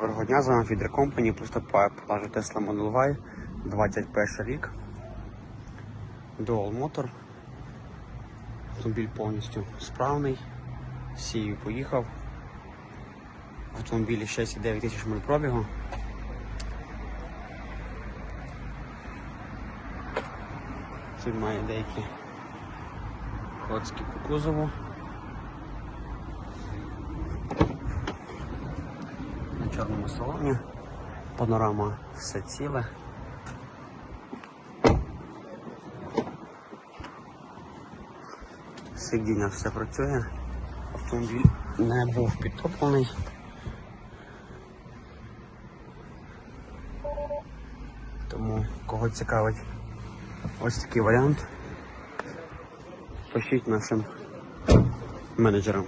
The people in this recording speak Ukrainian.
Доброго дня, з вами Фідер Компані. Поступає продажу Tesla Model Y 21 рік. Dual Motor. Автомобіль повністю справний. Сію поїхав. Автомобілі 6,9 тисяч миль пробігу. Тут має деякі ходські по кузову. На чорному салоні. Панорама все ціле. Сидіння все працює. Автомобіль не був підтоплений. Тому кого цікавить ось такий варіант. Пишіть нашим менеджерам.